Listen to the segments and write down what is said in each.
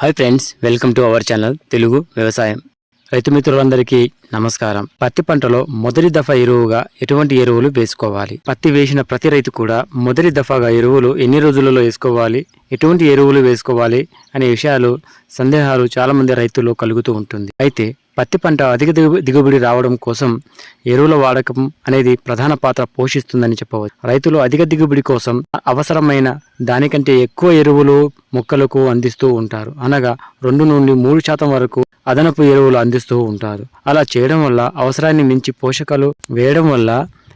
Hi friends welcome to our channel Telugu వ్యవసాయం రైతు మిత్రులందరికీ నమస్కారం. పత్తి పంటలో మొదటి దఫా ఎరువుగా ఎటువంటి ఎరువులు వేసుకోవాలి? పత్తి వేసిన ప్రతి రైతు కూడా మొదటి దఫాగా ఎరువులు ఎన్ని రోజులలో వేసుకోవాలి? ఎటువంటి ఎరువులు వేసుకోవాలి? అనే విషయాలు సందేహాలు చాలామంది రైతులు కలుగుతూ ఉంటుంది. అయితే పత్తి పంట అధిక దిగుబడి రావడం కోసం ఎరువుల వాడకం అనేది ప్రధాన పాత్ర పోషిస్తుందని చెప్పవచ్చు. రైతులు అధిక దిగుబడి కోసం అవసరమైన దానికంటే ఎక్కువ ఎరువులు మొక్కలకు అందిస్తూ ఉంటారు. అనగా రెండు నుండి మూడు శాతం వరకు అదనపు ఎరువులు అందిస్తూ ఉంటారు. అలా చేయడం వల్ల అవసరాన్ని మించి పోషకాలు వేయడం వల్ల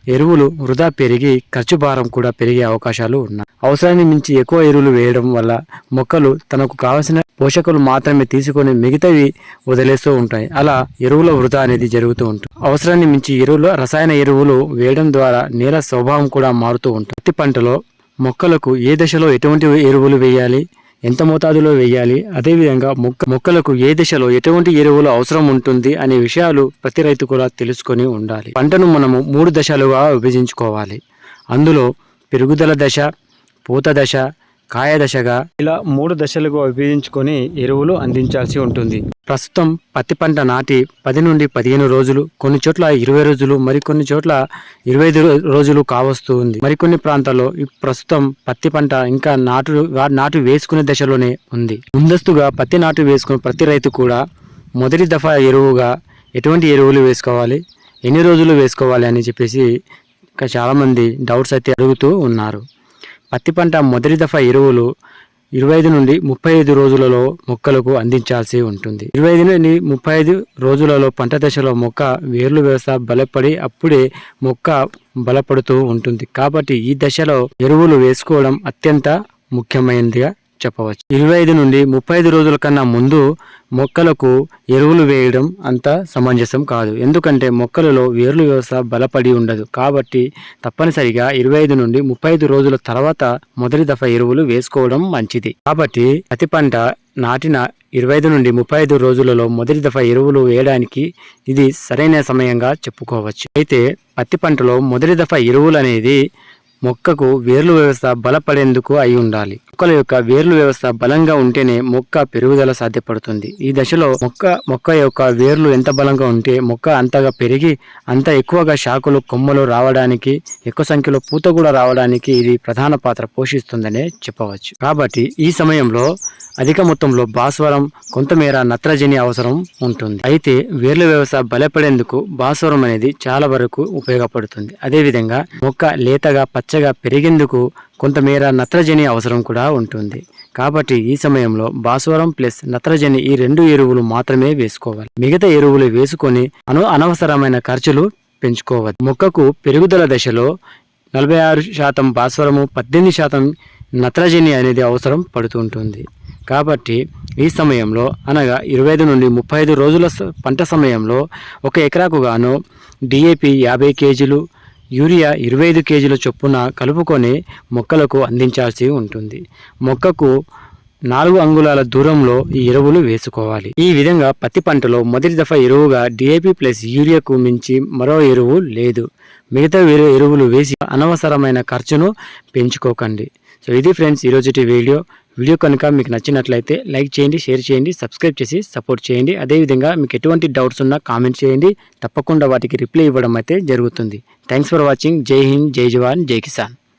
ఎరువులు వృధా పెరిగి ఖర్చు భారం కూడా పెరిగే అవకాశాలు ఉన్నాయి. అవసరాన్ని మించి ఎక్కువ ఎరువులు వేయడం వల్ల మొక్కలు తనకు కావలసిన పోషకాలు మాత్రమే తీసుకొని మిగతావి వదిలేస్తూ ఉంటాయి. అలా ఎరువుల వృధా అనేది జరుగుతూ ఉంటుంది. అవసరాన్ని మించి ఎరువులు రసాయన ఎరువులు వేయడం ద్వారా నేల స్వభావం కూడా మారుతూ ఉంటుంది. పత్తి పంటలో మొక్కలకు ఏ దశలో ఎటువంటి ఎరువులు వేయాలి? ఎంత మోతాదులో వేయాలి? అదేవిధంగా మొక్క మొక్కలకు ఏ దశలో ఎటువంటి ఎరువులు అవసరం ఉంటుంది అనే విషయాలు ప్రతి రైతు కూడా తెలుసుకొని ఉండాలి. పంటను మనము మూడు దశలుగా విభజించుకోవాలి. అందులో పెరుగుదల దశ పూత దశ కాయ దశగా ఇలా మూడు దశలుగా విభజించుకొని ఎరువులు అందించాల్సి ఉంటుంది. ప్రస్తుతం పత్తి పంట నాటి పది నుండి పదిహేను రోజులు కొన్ని చోట్ల ఇరవై రోజులు మరికొన్ని చోట్ల ఇరవై రోజులు కావస్తూ ఉంది. మరికొన్ని ప్రాంతాల్లో ప్రస్తుతం పత్తి పంట ఇంకా నాటు నాటు వేసుకునే దశలోనే ఉంది. ముందస్తుగా పత్తి నాటు వేసుకున్న ప్రతి రైతు కూడా మొదటి దఫా ఎరువుగా ఎటువంటి ఎరువులు వేసుకోవాలి ఎన్ని రోజులు వేసుకోవాలి అని చెప్పేసి ఇంకా చాలామంది డౌట్స్ అయితే అడుగుతూ ఉన్నారు. పత్తి పంట మొదటి దఫా ఎరువులు ఇరవై ఐదు నుండి ముప్పై ఐదు రోజులలో మొక్కలకు అందించాల్సి ఉంటుంది. ఇరవై ఐదు నుండి ముప్పై ఐదు రోజులలో పంట దశలో మొక్క వేర్లు వ్యవస్థ బలపడి అప్పుడే మొక్క బలపడుతూ ఉంటుంది. కాబట్టి ఈ దశలో ఎరువులు వేసుకోవడం అత్యంత ముఖ్యమైనదిగా చెప్పవచ్చు. ఇరవై ఐదు నుండి ముప్పై ఐదు రోజుల కన్నా ముందు మొక్కలకు ఎరువులు వేయడం అంత సమంజసం కాదు. ఎందుకంటే మొక్కలలో వేర్లు వ్యవస్థ బలపడి ఉండదు. కాబట్టి తప్పనిసరిగా ఇరవై ఐదు నుండి ముప్పై ఐదు రోజుల తర్వాత మొదటి దఫా ఎరువులు వేసుకోవడం మంచిది. కాబట్టి పత్తి పంట నాటిన ఇరవై ఐదు నుండి ముప్పై ఐదు రోజులలో మొదటి దఫా ఎరువులు వేయడానికి ఇది సరైన సమయంగా చెప్పుకోవచ్చు. అయితే పత్తి పంటలో మొదటి దఫా ఎరువులు అనేది మొక్కకు వేర్లు వ్యవస్థ బలపడేందుకు అయి ఉండాలి. మొక్కల యొక్క వేర్లు వ్యవస్థ బలంగా ఉంటేనే మొక్క పెరుగుదల సాధ్యపడుతుంది. ఈ దశలో మొక్క మొక్క యొక్క వేర్లు ఎంత బలంగా ఉంటే మొక్క అంతగా పెరిగి అంత ఎక్కువగా శాఖలు కొమ్మలు రావడానికి ఎక్కువ సంఖ్యలో పూత కూడా రావడానికి ఇది ప్రధాన పాత్ర పోషిస్తుందనే చెప్పవచ్చు. కాబట్టి ఈ సమయంలో అధిక మొత్తంలో భాస్వరం కొంతమేర నత్రజని అవసరం ఉంటుంది. అయితే వేర్ల వ్యవస్థ బలపడేందుకు భాస్వరం అనేది చాలా వరకు ఉపయోగపడుతుంది. అదేవిధంగా మొక్క లేతగా పచ్చగా పెరిగేందుకు కొంతమేర నత్రజని అవసరం కూడా ఉంటుంది. కాబట్టి ఈ సమయంలో భాస్వరం ప్లస్ నత్రజని ఈ రెండు ఎరువులు మాత్రమే వేసుకోవాలి. మిగతా ఎరువులు వేసుకొని అను అనవసరమైన ఖర్చులు పెంచుకోవద్దు. మొక్కకు పెరుగుదల దశలో నలభై ఆరు శాతం భాస్వరము పద్దెనిమిది శాతం నత్రజని అనేది అవసరం పడుతుంటుంది. కాబట్టి ఈ సమయంలో అనగా ఇరవై ఐదు నుండి ముప్పై ఐదు రోజుల పంట సమయంలో ఒక ఎకరాకు గాను డిఏపి యాభై కేజీలు యూరియా ఇరవై ఐదు కేజీల చొప్పున కలుపుకొని మొక్కలకు అందించాల్సి ఉంటుంది. మొక్కకు నాలుగు అంగుళాల దూరంలో ఈ ఎరువులు వేసుకోవాలి. ఈ విధంగా పత్తి పంటలో మొదటి దఫా ఎరువుగా డిఏపి ప్లస్ యూరియాకు మించి మరో ఎరువు లేదు. మిగతా వేరే ఎరువులు వేసి అనవసరమైన ఖర్చును పెంచుకోకండి. సో ఇది ఫ్రెండ్స్ ఈరోజుటి వీడియో. వీడియో కనుక మీకు నచ్చినట్లయితే లైక్ చేయండి షేర్ చేయండి సబ్స్క్రైబ్ చేసి సపోర్ట్ చేయండి. అదేవిధంగా మీకు ఎటువంటి డౌట్స్ ఉన్నా కామెంట్ చేయండి. తప్పకుండా వాటికి రిప్లై ఇవ్వడం అయితే జరుగుతుంది. థ్యాంక్స్ ఫర్ వాచింగ్ జై హింద్ జై జవాన్ జై కిసాన్